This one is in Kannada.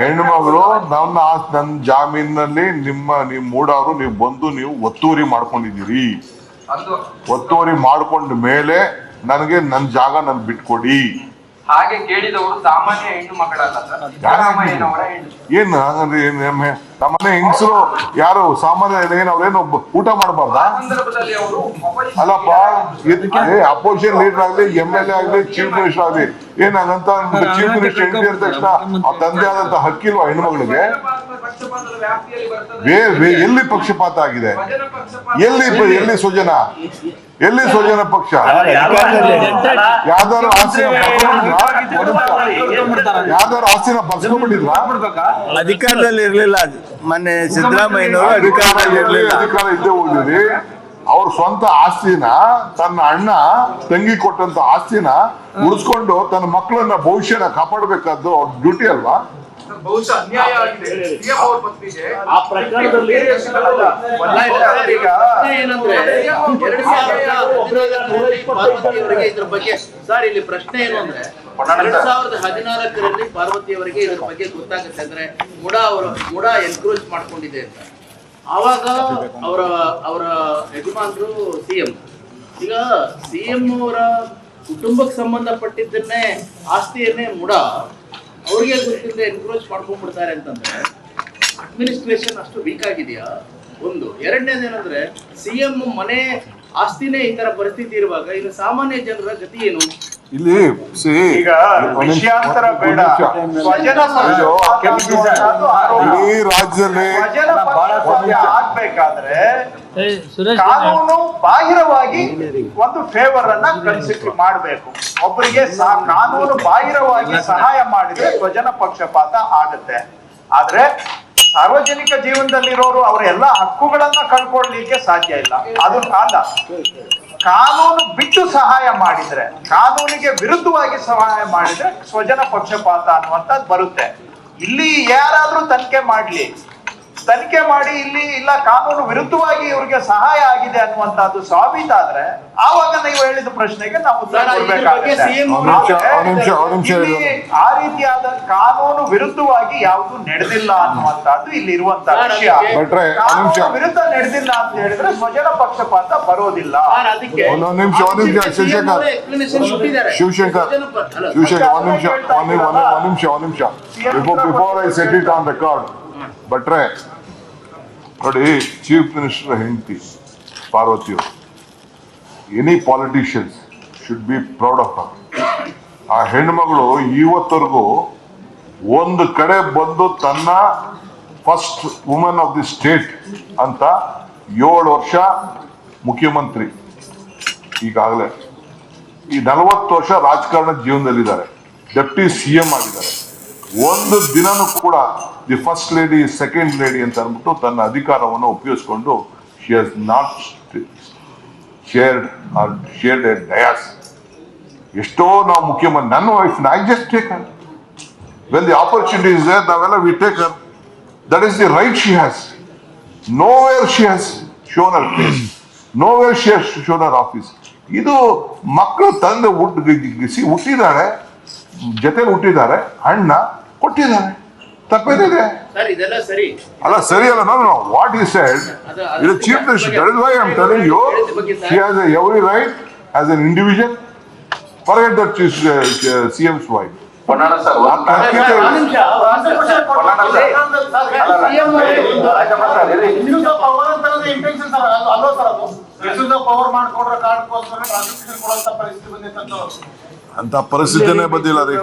ಹೆಣ್ಣು ಮಗಳು ನನ್ನ ನನ್ನ ಜಾಮೀನಲ್ಲಿ ನಿಮ್ಮ ನೀವು ಮೂಡವರು ನೀವು ಬಂದು ನೀವು ಒತ್ತುವರಿ ಮಾಡ್ಕೊಂಡಿದ್ದೀರಿ. ಒತ್ತುವರಿ ಮಾಡ್ಕೊಂಡ ಮೇಲೆ ನನಗೆ ನನ್ನ ಜಾಗ ನನ್ ಬಿಟ್ಕೊಡಿ. ಹಾಗೆ ಕೇಳಿದವರು ಸಾಮಾನ್ಯ ಹೆಣ್ಣು ಮಗಳಲ್ಲ ಏನು ಹಾಗಂದ್ರೆ ಏನ್? ನಮ್ಮನೆ ಹೆಂಗಸರು ಯಾರು ಸಾಮಾನ್ಯ ಏನ್ ಅವ್ರೇನು ಊಟ ಮಾಡಬಾರ್ದ? ಆ ಸಂದರ್ಭದಲ್ಲಿ ಅವರು opposition ಅಲ್ಲಪ್ಪ ಅಪೋಸಿಷನ್ ಲೀಡರ್ ಆಗ್ಲಿ ಎಂ ಎಲ್ ಎ ಆಗ್ಲಿ ಚೀಫ್ ಮಿನಿಸ್ಟರ್ ಆಗ್ಲಿ ಏನಾಗಂತ ಚೀಫ್ ಮಿನಿಸ್ಟರ್ ಹೆಂಡತಿ ಅಂದ ತಕ್ಷಣ ಆ ತಂದೆ ಆದಂತ ಹಕ್ಕಿಲ್ವಾ ಹೆಣ್ಮಗಳಿಗೆ? ಎಲ್ಲಿ ಪಕ್ಷಪಾತ ಆಗಿದೆ? ಎಲ್ಲಿ ಎಲ್ಲಿ ಸ್ವಜನ? ಎಲ್ಲಿ ಸ್ವಜನ ಪಕ್ಷ? ಯಾವ್ದಾರು ಆಸ್ತಿನ ಯಾವ್ದಾರು ಆಸ್ತಿನ ಪಕ್ಷ ಅಧಿಕಾರದಲ್ಲಿ ಇರ್ಲಿಲ್ಲ ಅದು. ಮೊನ್ನೆ ಸಿದ್ದರಾಮಯ್ಯನವರು ಅಧಿಕಾರದಲ್ಲಿ ಇರ್ಲಿಲ್ಲ. ಅಧಿಕಾರ ಇದ್ದೇ ಹೋಗಿರಿ ಅವ್ರ ಸ್ವಂತ ಆಸ್ತಿನ ತನ್ನ ಅಣ್ಣ ತಂಗಿ ಕೊಟ್ಟಂತ ಆಸ್ತಿನ ಉಳಿಸ್ಕೊಂಡು ತನ್ನ ಮಕ್ಕಳನ್ನ ಭವಿಷ್ಯನ ಕಾಪಾಡಬೇಕಾದ್ದು ಅವ್ರ ಡ್ಯೂಟಿ ಅಲ್ವಾ? ಬಹುಶಃ ಅನ್ಯಾಯ ಆಗಿದೆ. ಸಿಎಂ ಅವ್ರ ಪತ್ನಿಗೆ. ಆ ಪ್ರಕರಣದಲ್ಲಿ ಈಗ ಏನಂದ್ರೆ ಎರಡ್ ಸಾವಿರದ ಹದಿನಾಲ್ಕರಲ್ಲಿ ಪಾರ್ವತಿಯವರಿಗೆ ಇದ್ರ ಬಗ್ಗೆ ಸರ್ ಇಲ್ಲಿ ಪ್ರಶ್ನೆ ಏನು ಅಂದ್ರೆ ಎರಡ್ ಸಾವಿರದ ಹದಿನಾಲ್ಕರಲ್ಲಿ ಪಾರ್ವತಿಯವರಿಗೆ ಇದರ ಬಗ್ಗೆ ಗೊತ್ತಾಗುತ್ತೆ ಅಂದ್ರೆ ಮುಡಾ ಅವರು ಮುಡಾ ಎನ್ಕ್ರೋಚ್ ಮಾಡ್ಕೊಂಡಿದೆ ಅಂತ. ಆವಾಗ ಅವರ ಅವರ ಯಜಮಾನರು ಸಿಎಂ ಈಗ ಸಿಎಂ ಅವರ ಕುಟುಂಬಕ್ಕೆ ಸಂಬಂಧಪಟ್ಟಿದ್ದನ್ನೇ ಆಸ್ತಿಯನ್ನೇ ಮುಡ ಅವ್ರಿಗೆ ಗೊತ್ತಿಲ್ಲದೆ ಎನ್ಕ್ರೋಚ್ ಮಾಡ್ಕೊಂಡ್ಬಿಡ್ತಾರೆ ಅಂತಂದ್ರೆ ಅಡ್ಮಿನಿಸ್ಟ್ರೇಷನ್ ಅಷ್ಟು ವೀಕ್ ಆಗಿದೆಯಾ? ಒಂದು. ಎರಡನೇದೇನಂದ್ರೆ ಸಿಎಂ ಮನೆ ಆಸ್ತಿನೇ ಈ ತರ ಪರಿಸ್ಥಿತಿ ಇರುವಾಗ ಇನ್ನು ಸಾಮಾನ್ಯ ಜನರ ಗತಿ ಏನು? ಇಲ್ಲಿ ಈಗ ವಿಷಯಾಂತರ ಬೇಡ. ಸ್ವಜನ ಪಕ್ಷಪಾತ ಈ ರಾಜ್ಯದಲ್ಲಿ ಸ್ವಜನ ಆಗ್ಬೇಕಾದ್ರೆ ಕಾನೂನು ಬಾಹಿರವಾಗಿ ಒಂದು ಫೇವರ್ ಅನ್ನ ಕನ್ಸಿಡರ್ ಮಾಡಬೇಕು. ಒಬ್ಬರಿಗೆ ಸಹ ಕಾನೂನು ಬಾಹಿರವಾಗಿ ಸಹಾಯ ಮಾಡಿದ್ರೆ ಸ್ವಜನ ಪಕ್ಷಪಾತ ಆಗುತ್ತೆ. ಆದ್ರೆ ಸಾರ್ವಜನಿಕ ಜೀವನದಲ್ಲಿರೋರು ಅವರ ಎಲ್ಲಾ ಹಕ್ಕುಗಳನ್ನ ಕಳ್ಕೊಳ್ಲಿಕ್ಕೆ ಸಾಧ್ಯ ಇಲ್ಲ. ಅದು ಅಲ್ಲ ಕಾನೂನು ಬಿಟ್ಟು ಸಹಾಯ ಮಾಡಿದ್ರೆ, ಕಾನೂನಿಗೆ ವಿರುದ್ಧವಾಗಿ ಸಹಾಯ ಮಾಡಿದ್ರೆ ಸ್ವಜನ ಪಕ್ಷಪಾತ ಅನ್ನುವಂಥದ್ದು ಬರುತ್ತೆ. ಇಲ್ಲಿ ಯಾರಾದ್ರೂ ತನಿಖೆ ಮಾಡ್ಲಿ ತನಿಖೆ ಮಾಡಿ ಇಲ್ಲಿ ಇಲ್ಲ ಕಾನೂನು ವಿರುದ್ಧವಾಗಿ ಇವರಿಗೆ ಸಹಾಯ ಆಗಿದೆ ಅನ್ನುವಂತಹದ್ದು ಸಾಬೀತಾದ್ರೆ ಆವಾಗ ನೀವು ಹೇಳಿದ ಪ್ರಶ್ನೆಗೆ ನಾವು. ಆ ರೀತಿಯಾದ ಕಾನೂನು ವಿರುದ್ಧವಾಗಿ ಯಾವುದು ನಡೆದಿಲ್ಲ ಅನ್ನುವಂತಹದ್ದು ಇಲ್ಲಿ ಇರುವಂತಹ ವಿಷಯ. ವಿರುದ್ಧ ನಡೆದಿಲ್ಲ ಅಂತ ಹೇಳಿದ್ರೆ ಸ್ವಜನ ಪಕ್ಷಪಾತ ಬರೋದಿಲ್ಲ. ಸರ್, ಅದಕ್ಕೆ ಒಂದೊಂದ್ ನಿಮಿಷ, ಒಂದ್ ನಿಮಿಷ, CM ಶಿವಶಂಕರ್. ಶಿವಶಂಕರ್ ಒಂದ್ ನಿಮಿಷ ಒಂದ್ ನಿಮಿಷ ಒಂದ್ ನಿಮಿಷ before before I set it on record ಭಟ್ರೆ ನೋಡಿ ಚೀಫ್ ಮಿನಿಸ್ಟರ್ ಹೆಂಡತಿ, ಪಾರ್ವತಿಯವರು. Any politicians should be proud of ಆ ಹೆಣ್ಮಗಳು ಇವತ್ತವರೆಗೂ ಒಂದು ಕಡೆ ಬಂದು ತನ್ನ first women of the state ಅಂತ ಏಳು ವರ್ಷ ಮುಖ್ಯಮಂತ್ರಿ ಈಗಾಗಲೇ. ಈ ನಲವತ್ತು ವರ್ಷ ರಾಜಕಾರಣ ಜೀವನದಲ್ಲಿದ್ದಾರೆ. ಡೆಪ್ಟಿ ಸಿ ಎಂ ಆಗಿದ್ದಾರೆ. ಒಂದು ದಿನನೂ ಕೂಡ the first lady second lady ಅಂತ ಅಂದ್ಬಿಟ್ಟು ತನ್ನ ಅಧಿಕಾರವನ್ನು ಉಪಯೋಗಿಸ್ಕೊಂಡು she has not shared or shared a dais ಎಷ್ಟೋ ನಾವು ಮುಖ್ಯಮಂತ್ರಿ ನನ್ನ wife I just take when the opportunity is there ನಾವೆಲ್ಲ we take that is the right she has nowhere she has shown her place nowhere she has shown her office ಇದು ಮಕ್ಕಳು ತಂದೆ ಹುಟ್ಟಿದ್ದಾರೆ ಜೊತೆಲಿ ಹುಟ್ಟಿದ್ದಾರೆ ಅಣ್ಣ ಕೊಟ್ಟಿದ್ದಾರೆ. ತಪ್ಪೇನಿದೆ ಸರ್ ಇದೆಲ್ಲ ಸರಿ. ಅಲ್ಲ ಸರಿ ಅಲ್ಲ no no what he said ಇದು chief minister that is why I am telling you she has every right as an individual forget that C M's ಬಂದಿತ್ತು ಅಂತ ಪರಿಸ್ಥಿತಿನೇ ಬಂದಿಲ್ಲ ರೀ.